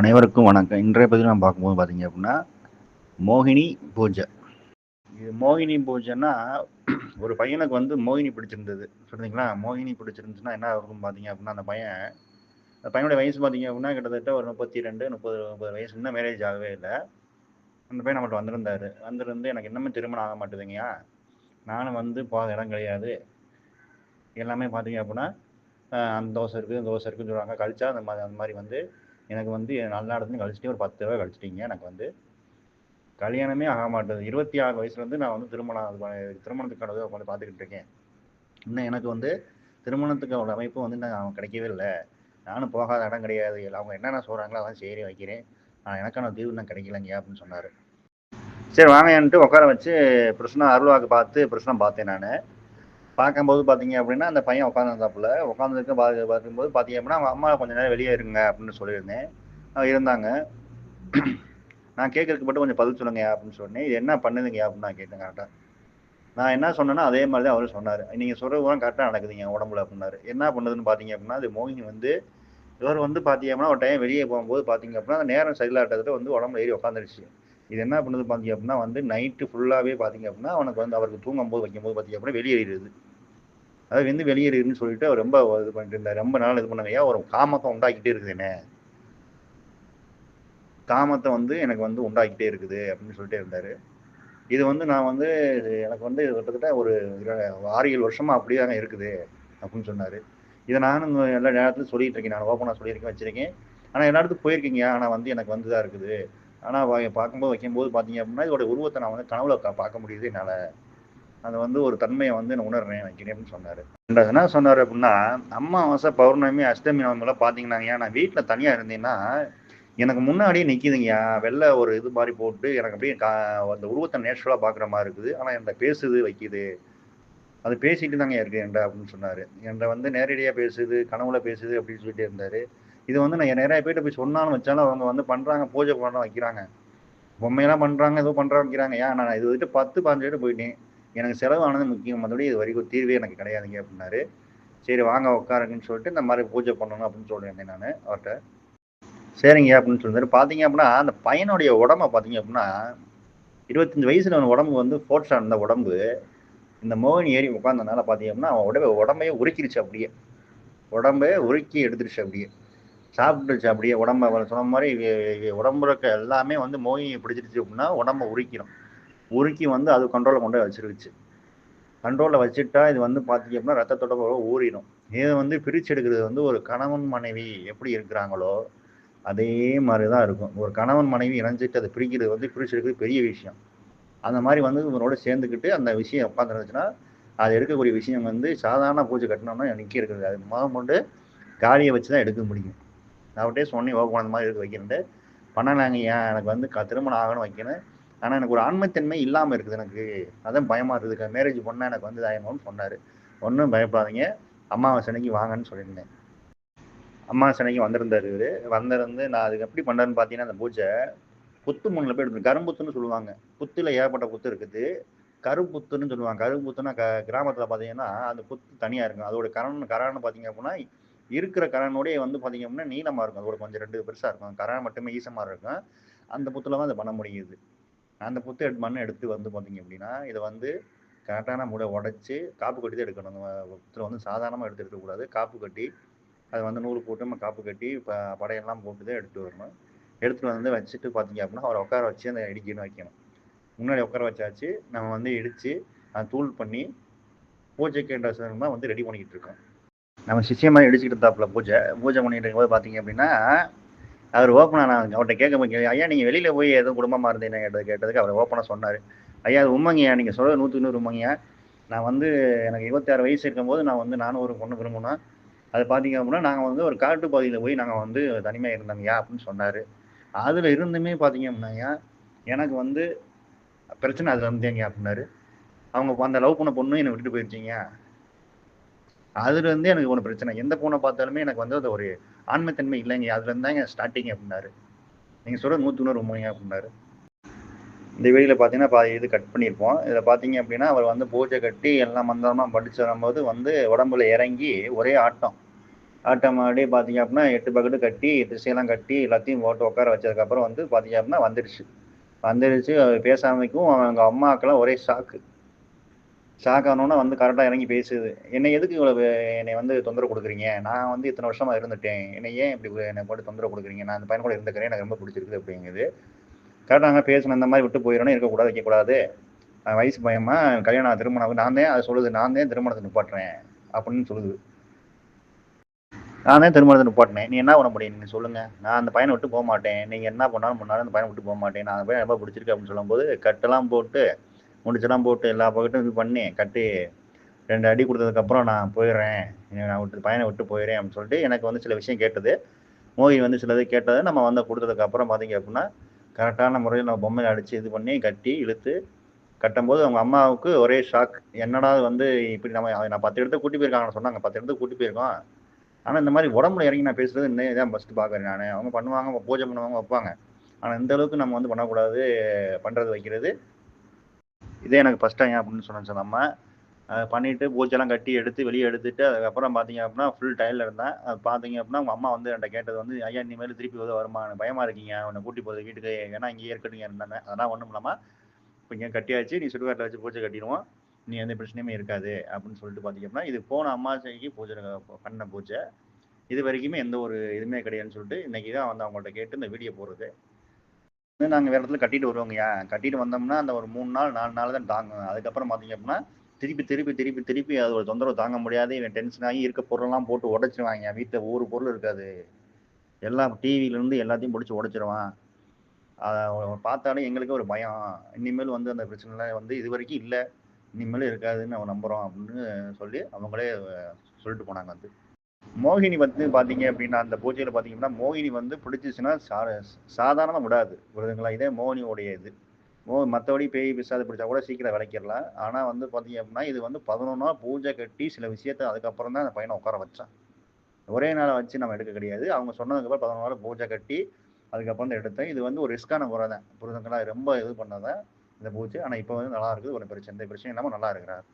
அனைவருக்கும் வணக்கம். இன்றைய பற்றி நான் பார்க்கும்போது பார்த்தீங்க அப்படின்னா மோகினி பூஜை. இது மோகினி பூஜைன்னா ஒரு பையனுக்கு வந்து மோகினி பிடிச்சிருந்தது. சொல்றீங்களா மோகினி பிடிச்சிருந்துச்சுன்னா என்ன இருக்கும் பார்த்தீங்க அப்படின்னா அந்த பையன் அந்த பையனுடைய வயசு பார்த்தீங்க அப்படின்னா கிட்டத்தட்ட ஒரு முப்பத்தி ரெண்டு முப்பது முப்பது வயசு. இன்னும் மேரேஜ் ஆகவே இல்லை. அந்த பையன் நம்மகிட்ட வந்திருந்தாரு. வந்திருந்து எனக்கு இன்னுமே திருமணம் ஆக மாட்டேதுங்கய்யா. நானும் வந்து போகாத இடம் கிடையாது. எல்லாமே பார்த்தீங்க அப்படின்னா அந்த தோசை இருக்குது இந்த தோசை இருக்குன்னு சொல்லுவாங்க. கழிச்சா அந்த மாதிரி அந்த மாதிரி வந்து எனக்கு வந்து நல்ல இடத்துல கழிச்சிட்டு ஒரு பத்து ரூபா கழிச்சிட்டீங்க. எனக்கு வந்து கல்யாணமே ஆக மாட்டேது இருபத்தி ஆறு வயசுலேருந்து நான் வந்து திருமணம் திருமணத்துக்கானது உட்காந்து பார்த்துக்கிட்டு இருக்கேன். இன்னும் எனக்கு வந்து திருமணத்துக்கான அமைப்பு வந்து நான் கிடைக்கவே இல்லை. நானும் போகாத இடம் கிடையாது. அவங்க என்னென்ன சொல்கிறாங்களோ அதான் சரி வைக்கிறேன். ஆனால் எனக்கான தீர்வு நான் கிடைக்கலங்க அப்படின்னு சொன்னார். சரி வாங்கன்ட்டு உட்கார வச்சு பிரச்சனை அருள்வாக்கு பார்த்து பிரச்சனை பார்த்தேன் நான். பார்க்கும்போது பார்த்தீங்க அப்படின்னா அந்த பையன் உட்காந்துருந்தாப்புல உட்காந்துருக்க பார்த்து பார்க்கும்போது பார்த்தீங்க அப்படின்னா அவங்க அம்மா கொஞ்ச நேரம் வெளியே இருங்க அப்படின்னு சொல்லியிருந்தேன். அவங்க இருந்தாங்க. நான் கேட்கறதுக்கு மட்டும் கொஞ்சம் பதில் சொல்லுங்க அப்படின்னு சொன்னேன். இது என்ன பண்ணுதுங்க அப்படின்னு நான் கேட்டேன் கரெக்டாக நான் என்ன சொன்னேன்னா அதே மாதிரி தான் அவரும் சொன்னார். நீங்கள் சொல்கிறது கரெக்டாக நடக்குதுங்க உடம்புல அப்படின்னாரு. என்ன பண்ணுதுன்னு பார்த்தீங்க அப்படின்னா அது மோகினி வந்து இவர் வந்து பார்த்தீங்க அப்படின்னா ஒரு டைம் வெளியே போகும்போது பார்த்தீங்க அப்படின்னா அந்த நேரம் சரியில்லாட்டத்தில் வந்து உடம்புல ஏறி உட்காந்துருச்சு இது என்ன பண்ணுது பார்த்தீங்க அப்படின்னா வந்து நைட்டு ஃபுல்லாகவே பார்த்தீங்க அப்படின்னா அவனுக்கு வந்து அவருக்கு தூங்கும்போது வைக்கும்போது பார்த்தீங்க அப்படின்னா வெளியேறிடுது அதாவது வந்து வெளியேறிடுன்னு சொல்லிட்டு அவர் ரொம்ப இது பண்ணிட்டு இருந்தார். ரொம்ப நாள் இது பண்ணாங்க. ஏன் ஒரு காமத்தை உண்டாக்கிட்டே இருக்குதுன்னு காமத்தை வந்து எனக்கு வந்து உண்டாக்கிட்டே இருக்குது அப்படின்னு சொல்லிட்டே இருந்தார். இது வந்து நான் வந்து எனக்கு வந்து கிட்டத்தட்ட ஒரு ஆறு ஏழு வருஷமா அப்படியே தாங்க இருக்குது அப்படின்னு சொன்னார். இதை நானும் எல்லா நேரத்துலையும் சொல்லிட்டு இருக்கேன். நான் ஓப்பனாக சொல்லியிருக்கேன் வச்சிருக்கேன். ஆனால் எல்லா இடத்துக்கு போயிருக்கீங்க. ஆனால் வந்து எனக்கு வந்து தான் இருக்குது. ஆனால் பார்க்கும்போது வைக்கும்போது பார்த்தீங்க அப்படின்னா இதோட உருவத்தை நான் வந்து கனவுல பார்க்க முடியுது என்னால். அது வந்து ஒரு தன்மையை வந்து நான் உணர்றேன் வைக்கிறேன் அப்படின்னு சொன்னார். என்ன சொன்னார் அப்படின்னா அம்மாவாசை பௌர்ணமி அஷ்டமி நவம்பெல்லாம் பார்த்தீங்கன்னாங்க நான் வீட்டில் தனியாக இருந்தேன்னா எனக்கு முன்னாடியே நிற்கிதுங்கய்யா வெளில ஒரு இது மாதிரி போட்டு எனக்கு அப்படியே கா அந்த உருவத்தை நேச்சுரலாக பார்க்குற மாதிரி இருக்குது. ஆனால் என்கிட்ட பேசுது வைக்குது. அது பேசிட்டு தாங்க இருக்கு என்கிட்ட அப்படின்னு சொன்னார். என்கிட்ட வந்து நேரடியாக பேசுது கனவுல பேசுது அப்படின்னு சொல்லிட்டு இருந்தார். இது வந்து நான் நிறைய பேர்ட்ட போய் சொன்னாலும் வச்சாலும் அவங்க வந்து பண்ணுறாங்க பூஜை பண்ண வைக்கிறாங்க. பொம்மையெல்லாம் பண்ணுறாங்க ஏதோ பண்ணுறாங்க வைக்கிறாங்க. ஏன் நான் இது வந்துட்டு பத்து பாஞ்சு பேர் போயிட்டேன். எனக்கு செலவானது முக்கியம். மற்றபடி இது வரைக்கும் தீர்வே எனக்கு கிடையாதுங்க அப்படின்னாரு. சரி வாங்க உட்காருங்கன்னு சொல்லிட்டு இந்த மாதிரி பூஜை பண்ணணும் அப்படின்னு சொல்லியிருந்தேன் நான் அவர்கிட்ட. சரிங்க அப்படின்னு சொல்லியிருந்தாரு. பார்த்தீங்க அப்படின்னா அந்த பையனுடைய உடம்ப பார்த்தீங்க அப்படின்னா இருபத்தஞ்சு வயசுல அவன் உடம்பு வந்து ஃபோர்ட்ஸாக இருந்த உடம்பு இந்த மோகினி ஏறி உட்காந்தனால பார்த்தீங்க அப்படின்னா அவன் உடம்பு உடம்பையே உருக்கிடுச்சு அப்படியே. உடம்பே உருக்கி எடுத்துருச்சு அப்படியே. சாப்பிட்டுச்சு அப்படியே உடம்ப சொன்ன மாதிரி உடம்பு உடம்புல இருக்க எல்லாமே வந்து மோகினியை பிடிச்சிருச்சு அப்படின்னா உடம்ப உருக்கிடும் உருக்கி வந்து அது கண்ட்ரோலில் கொண்டு போய் வச்சிருச்சு. கண்ட்ரோலில் வச்சுட்டா இது வந்து பார்த்தீங்க அப்படின்னா ரத்தத்தோட ஊறிடும். இதை வந்து பிரிச்சு எடுக்கிறது வந்து ஒரு கணவன் மனைவி எப்படி இருக்கிறாங்களோ அதே மாதிரி தான் இருக்கும். ஒரு கணவன் மனைவி இணைஞ்சிட்டு அதை பிரிக்கிறது வந்து பிரிச்சு எடுக்கிறது பெரிய விஷயம். அந்த மாதிரி வந்து இவனோட சேர்ந்துக்கிட்டு அந்த விஷயம் உட்காந்துருந்துச்சுன்னா அது எடுக்கக்கூடிய விஷயம் வந்து சாதாரண பூஜை கட்டினோம்னா நிற்க இருக்கிறது அது முதல் கொண்டு காலியை வச்சு தான் எடுக்க முடியும். நான் அவர்கிட்டே சொன்னேன் ஓ மாதிரி இருக்கு வைக்கிறேன் பண்ணலாங்க ஏன் எனக்கு வந்து க திருமணம் ஆகணும் வைக்கிறேன். ஆனால் எனக்கு ஒரு ஆண்மைத்தன்மை இல்லாமல் இருக்குது எனக்கு. அதான் பயமாக இருக்குது. மேரேஜ் பண்ணால் எனக்கு வந்து இதாயிடணும்னு சொன்னார். ஒன்றும் பயப்படாதீங்க. அம்மாவாசை அன்னைக்கு வாங்கன்னு சொல்லியிருந்தேன். அம்மாவாசை அன்னைக்கு வந்திருந்தார் இவர். வந்திருந்து நான் அதுக்கு எப்படி பண்ணுறேன்னு பார்த்தீங்கன்னா அந்த பூஜை புத்து மண்ணில் போய் எடுத்து கரும்புத்துன்னு சொல்லுவாங்க. புத்தில் ஏகப்பட்ட புத்து இருக்குது. கருப்புத்துன்னு சொல்லுவாங்க. கருப்புத்துன்னா க கிராமத்தில் பார்த்தீங்கன்னா அந்த புத்து தனியாக இருக்கும். அதோட கரண் கரான்னு பார்த்தீங்க அப்படின்னா இருக்கிற கரனோடய வந்து பார்த்தீங்க அப்படின்னா நீளமாக இருக்கும் அதோட கொஞ்சம் ரெண்டு பெருசாக இருக்கும். கரான் மட்டுமே ஈசமாக இருக்கும். அந்த புத்தில் தான் அதை பண்ண முடியுது. அந்த புத்து எடுத்து மண்ணை எடுத்து வந்து பார்த்தீங்க அப்படின்னா இதை வந்து கரெக்டான முறை உடைச்சி காப்பு கட்டி தான் எடுக்கணும். அந்த புத்தில் வந்து சாதாரணமாக எடுத்து எடுக்கக்கூடாது காப்பு கட்டி அதை வந்து நூல் போட்டு நம்ம காப்பு கட்டி இப்போ படையெல்லாம் போட்டு தான் எடுத்துகிட்டு வரணும். எடுத்துகிட்டு வந்து வச்சுட்டு பார்த்தீங்க அப்படின்னா அவரை உட்கார வச்சு அந்த இடிக்கணும் வைக்கணும். முன்னாடி உட்கார வச்சாச்சு. நம்ம வந்து இடித்து அதை தூள் பண்ணி பூஜைக்கு என்ற வந்து ரெடி பண்ணிக்கிட்டு இருக்கோம். நம்ம சிஷியமாக இடிச்சுக்கிட்டு இருந்தாப்புல பூஜை. பூஜை பண்ணிட்டு இருக்கும்போது பார்த்தீங்க அப்படின்னா அவர் ஓப்பனாக நான் அவர்கிட்ட கேட்க ஐயா நீங்கள் வெளியில் போய் எதுவும் குடும்பமாக இருந்தீங்க கேட்டது கேட்டதுக்கு அவர் ஓப்பனாக சொன்னார். ஐயா அது உண்மைங்கய்யா? நீங்கள் சொல்கிற நூற்றுக்கு நூறு உண்மைங்கய்யா? நான் வந்து எனக்கு இருபத்தாறு வயசு இருக்கும்போது நான் வந்து நானும் ஒரு பொண்ணு விரும்பினேன் அது பார்த்தீங்க அப்படின்னா நாங்கள் வந்து ஒரு காட்டு பகுதியில் போய் நாங்கள் வந்து தனிமையாக இருந்தோங்கய்யா அப்படின்னு சொன்னார். அதில் இருந்துமே பார்த்தீங்க அப்படின்னாய்யா எனக்கு வந்து பிரச்சனை அதில் இருந்தேங்க அப்படின்னாரு. அவங்க அந்த லவ் பண்ண பொண்ணு என்னை விட்டுட்டு போயிருச்சிங்க அதுல இருந்தே எனக்கு ஒன்று பிரச்சனை. எந்த பூனை பார்த்தாலுமே எனக்கு வந்து அது ஒரு ஆண்மைத்தன்மை இல்லைங்க. அதுல இருந்தாங்க ஸ்டார்டிங் அப்படின்னாரு. நீங்க சொல்ற நூத்தி நூறு உண்மைங்க அப்படின்னாரு. இந்த வெளியில பாத்தீங்கன்னா பாதி இது கட் பண்ணியிருப்போம் இதுல பாத்தீங்க அப்படின்னா அவர் வந்து பூஜை கட்டி எல்லாம் மந்திரமா படிச்சு வரும்போது வந்து உடம்புல இறங்கி ஒரே ஆட்டம். ஆட்டம் ஆடி பார்த்தீங்க அப்படின்னா எட்டு பக்கெட்டு கட்டி திசையெல்லாம் கட்டி எல்லாத்தையும் போட்டு உட்கார வச்சதுக்கப்புறம் வந்து பார்த்தீங்க அப்படின்னா வந்துடுச்சு வந்துடுச்சு பேசாமைக்கும் அவங்க அம்மாக்கெல்லாம் ஒரே ஷாக்கு ஷாக் ஆனோன்னா வந்து கரெக்டாக இறங்கி பேசுது. என்னை எதுக்கு இவ்வளவு என்னை வந்து தொந்தரவு கொடுக்குறீங்க? நான் வந்து இத்தனை வருஷமாக இருந்துட்டேன். என்னை ஏன் இப்படி என்னை போட்டு தொந்தரவு கொடுக்குறீங்க? நான் அந்த பையன் கூட இருந்துக்கிறேன். எனக்கு ரொம்ப பிடிச்சிருக்குது அப்படிங்குது. கரெக்டாக பேசணும் இந்த மாதிரி விட்டு போயிடணும் இருக்கக்கூடாது வைக்கக்கூடாது. வயசு பயமா கல்யாணம் திருமணம் நான் தான் அதை சொல்லுது. நான் தான் திருமணத்தை நிப்பாட்டுறேன் அப்படின்னு சொல்லுது. நான் தான் திருமணத்தை நிப்பாட்டினேன். நீ என்ன பண்ண முடியும்? நீங்க சொல்லுங்க. நான் அந்த பையனை விட்டு போக மாட்டேன். நீங்க என்ன பண்ணாலும் பண்ணாலும் அந்த பையனை விட்டு போக மாட்டேன். நான் அந்த பையன் ரொம்ப பிடிச்சிருக்கு அப்படின்னு சொல்லும்போது கட்டெல்லாம் போட்டு முடிச்செல்லாம் போட்டு எல்லா பக்கட்டும் இது பண்ணி கட்டி ரெண்டு அடி கொடுத்ததுக்கப்புறம் நான் போயிடுறேன். நான் விட்டு பையனை விட்டு போயிடுறேன் அப்படின்னு சொல்லிட்டு எனக்கு வந்து சில விஷயம் கேட்டது. மோகி வந்து சிலது கேட்டது. நம்ம வந்து கொடுத்ததுக்கப்புறம் பார்த்தீங்க அப்படின்னா கரெக்டான முறையில் நம்ம பொம்மையை அடித்து இது பண்ணி கட்டி இழுத்து கட்டும்போது அவங்க அம்மாவுக்கு ஒரே ஷாக் என்னடா இது வந்து இப்படி நம்ம நான் பத்து இடத்துக்கு கூட்டி போயிருக்காங்கன்னு சொன்னாங்க. பத்து இடத்துக்கு கூட்டி போயிருக்கோம். ஆனால் இந்த மாதிரி உடம்புல இறங்கி நான் பேசுறது இன்னும் இதான் ஃபஸ்ட்டு பார்க்குறேன் நான். அவங்க பண்ணுவாங்க பூஜை பண்ணுவாங்க வைப்பாங்க. ஆனால் இந்த அளவுக்கு நம்ம வந்து பண்ணக்கூடாது பண்ணுறது வைக்கிறது. இதே எனக்கு ஃபஸ்ட் டைம் அப்படின்னு சொன்னேன் நம்ம அதை பண்ணிட்டு பூஜைலாம் கட்டி எடுத்து வெளியே எடுத்துட்டு அதுக்கப்புறம் பார்த்தீங்க அப்படின்னா ஃபுல் டயர்ல இருந்தேன் அது பார்த்தீங்க அப்படின்னா உங்கள் அம்மா வந்து என்கிட்ட கேட்டது வந்து ஐயா இனிமேல் திருப்பி வந்து வருமா? எனக்கு பயமா இருக்கீங்க. உன்னை கூட்டி போகுது வீட்டுக்கு ஏன்னா இங்கேயே இருக்கட்டுங்க இருந்தாங்க அதெல்லாம் ஒன்றும் இல்லாமல் இப்போ இங்கே கட்டியாச்சு நீ சுடுகாட்டில் வச்சு பூஜை கட்டிடுவோம். நீ எந்த பிரச்சனையுமே இருக்காது. அப்படின்னு சொல்லிட்டு பார்த்தீங்க அப்படின்னா இது போன அம்மாசைக்கு பூஜை பண்ண பூஜை. இது வரைக்குமே எந்த ஒரு இதுவுமே கிடையாதுன்னு சொல்லிட்டு இன்னைக்கு தான் வந்து அவங்கள்ட்ட கேட்டு இந்த வீடியோ போடுறது. நாங்கள் வேறு இடத்துல கட்டிட்டு வருவோங்கய்யா கட்டிட்டு வந்தோம்னா அந்த ஒரு மூணு நாள் நாலு நாள் தான் தாங்கும். அதுக்கப்புறம் பார்த்தீங்க அப்படின்னா திருப்பி திருப்பி திருப்பி திருப்பி அது ஒரு தொந்தரவு தாங்க முடியாது. இவன் டென்ஷன் ஆகி இருக்க பொருளெல்லாம் போட்டு உடைச்சிருவாங்க. வீட்டில் ஒரு பொருள் இருக்காது. எல்லாம் டிவியிலேருந்து எல்லாத்தையும் பிடிச்சி உடைச்சிருவான். அதை பார்த்தாலே எங்களுக்கு ஒரு பயம். இனிமேல் வந்து அந்த பிரச்சனைலாம் வந்து இது வரைக்கும் இல்லை. இனிமேல் இருக்காதுன்னு அவன் நம்புகிறோம் அப்படின்னு சொல்லி அவங்களே சொல்லிட்டு போனாங்க வந்து. மோகினி வந்து பார்த்தீங்க அப்படின்னா அந்த பூஜையில் அப்படின்னா மோகினி வந்து பிடிச்சிச்சுன்னா சா சாதாரணமாக விடாது. புரியுதுங்களா? இதே மோகினியோடைய இது. மோ மற்றபடி பேய் பிசாது பிடிச்சா கூட சீக்கிரம் விளக்கிடலாம். ஆனால் வந்து பார்த்தீங்க அப்படின்னா இது வந்து பதினொன்றா பூஜை கட்டி சில விஷயத்தை அதுக்கப்புறம் தான் அந்த பையனை உட்கார வச்சான். ஒரே நாளை வச்சு நம்ம எடுக்க கிடையாது. அவங்க சொன்னதுக்கப்புறம் பதினொன்று நாள் பூஜை கட்டி அதுக்கப்புறம் தான் எடுத்தேன். இது வந்து ஒரு ரிஸ்க்கான முறை தான். புரிதுங்களா ரொம்ப இது பண்ணதான் இந்த பூஜை. ஆனால் இப்போ வந்து நல்லா இருக்குது. ஒரு பிரச்சனை எந்த பிரச்சனையும் இல்லாமல் நல்லா இருக்கிறார்.